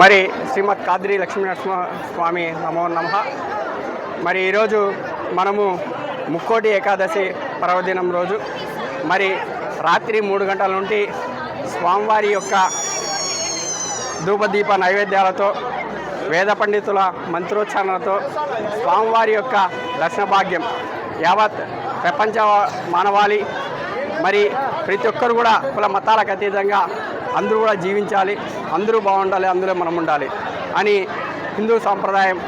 మరి శ్రీమద్ కాద్రి లక్ష్మీనరసింహ స్వామి నమో నమ. మరి ఈరోజు మనము ముక్కోటి ఏకాదశి పర్వదినం రోజు. మరి రాత్రి మూడు గంటల నుండి స్వామివారి యొక్క ధూపదీప నైవేద్యాలతో వేద పండితుల మంత్రోచ్చారణతో స్వామివారి యొక్క దర్శన భాగ్యం యావత్ ప్రపంచ మానవాళి. మరి ప్రతి ఒక్కరు కూడా కుల మతాలకు అతీతంగా అందరూ కూడా జీవించాలి అందరూ బాగుండాలి అందులో మనం ఉండాలి అని హిందూ సాంప్రదాయం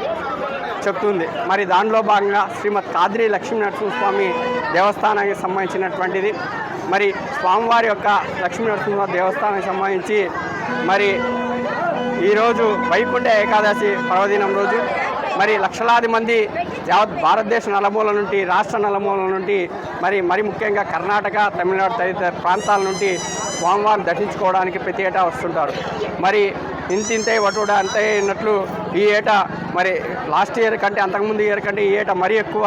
చెప్తుంది. మరి దానిలో భాగంగా శ్రీమద్ కాద్రి లక్ష్మీ నరసింహస్వామి దేవస్థానానికి సంబంధించినటువంటిది. మరి స్వామివారి యొక్క లక్ష్మీ నరసింహ దేవస్థానానికి సంబంధించి మరి ఈరోజు వైకుంఠ ఏకాదశి పర్వదినం రోజు మరి లక్షలాది మంది యావత్ భారతదేశ నలుమూల నుండి రాష్ట్ర నలుమూల నుండి మరి మరి ముఖ్యంగా కర్ణాటక తమిళనాడు తదితర ప్రాంతాల నుండి స్వామివారిని దర్శించుకోవడానికి ప్రతి ఏటా వస్తుంటారు. మరి ఇంతింతే వటుడ అంతే అన్నట్లు ఈ ఏటా మరి లాస్ట్ ఇయర్ కంటే అంతకుముందు ఇయర్ కంటే ఈ ఏటా మరీ ఎక్కువ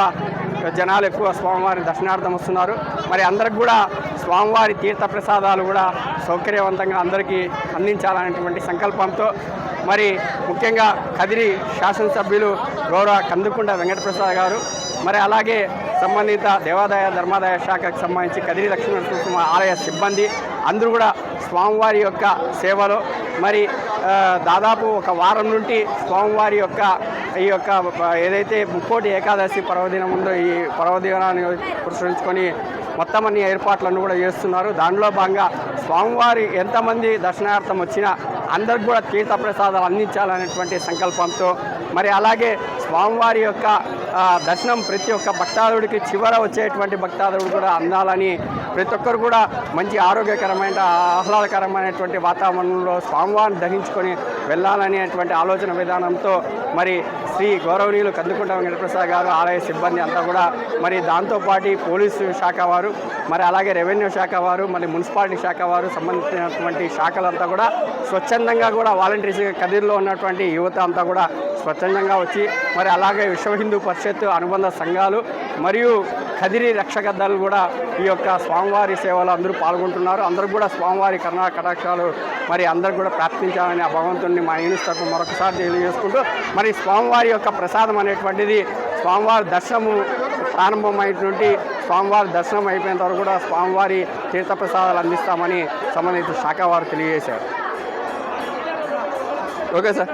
జనాలు ఎక్కువ స్వామివారి దర్శనార్థం వస్తున్నారు. మరి అందరికి కూడా స్వామివారి తీర్థ ప్రసాదాలు కూడా సౌకర్యవంతంగా అందరికీ అందించాలనేటువంటి సంకల్పంతో మరి ముఖ్యంగా కదిరి శాసనసభ్యులు గౌరవ కందుకుంట వెంకటప్రసాద్ గారు మరి అలాగే సంబంధిత దేవాదాయ ధర్మాదాయ శాఖకు సంబంధించి కదిరి లక్ష్మీనరసింహ ఆలయ సిబ్బంది అందరూ కూడా స్వామివారి యొక్క సేవలో మరి దాదాపు ఒక వారం నుండి స్వామివారి యొక్క ఈ యొక్క ఏదైతే ముక్కోటి ఏకాదశి పర్వదినం ఉందో ఈ పర్వదినాన్ని ప్రసరించుకొని మొత్తం అన్ని ఏర్పాట్లను కూడా చేస్తున్నారు. దానిలో భాగంగా స్వామివారి ఎంతమంది దర్శనార్థం వచ్చినా అందరికి కూడా తీర్థప్రసాదాలు అందించాలనేటువంటి సంకల్పంతో మరి అలాగే స్వామివారి యొక్క దర్శనం ప్రతి ఒక్క భక్తాదుడికి చివర వచ్చేటువంటి భక్తాదుడు కూడా అందాలని ప్రతి ఒక్కరు కూడా మంచి ఆరోగ్యకరమైన ఆహ్లాదకరమైనటువంటి వాతావరణంలో స్వామివారిని దర్శించుకొని వెళ్ళాలనేటువంటి ఆలోచన విధానంతో మరి శ్రీ గౌరవనీయులు కందుకుంట వెంకటప్రసాద్ గారు ఆలయ సిబ్బంది అంతా కూడా మరి దాంతోపాటు పోలీసు శాఖ వారు మరి అలాగే రెవెన్యూ శాఖ వారు మరి మున్సిపాలిటీ శాఖ వారు సంబంధించినటువంటి శాఖలంతా కూడా స్వచ్ఛందంగా కూడా వాలంటీర్స్ కదిరిలో ఉన్నటువంటి యువత అంతా కూడా స్వచ్ఛందంగా వచ్చి మరి అలాగే విశ్వ హిందూ పరిషత్ అనుబంధ సంఘాలు మరియు కదిరి రక్షక దళాలు కూడా ఈ యొక్క స్వామివారి సేవలో అందరూ పాల్గొంటున్నారు. అందరూ కూడా స్వామివారి కర్ణా కటాక్షాలు మరి అందరూ కూడా ప్రార్థించాలని ఆ భగవంతుడిని మా యూనిస్ మరొకసారి తెలియజేసుకుంటూ మరి స్వామివారి యొక్క ప్రసాదం అనేటువంటిది స్వామివారి దర్శనము ప్రారంభమైనటువంటి స్వామివారి దర్శనం అయిపోయిన తర్వాత కూడా స్వామివారి తీర్థప్రసాదాలు అందిస్తామని సంబంధిత శాఖ వారు తెలియజేశారు. Okay sir.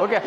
ఓకే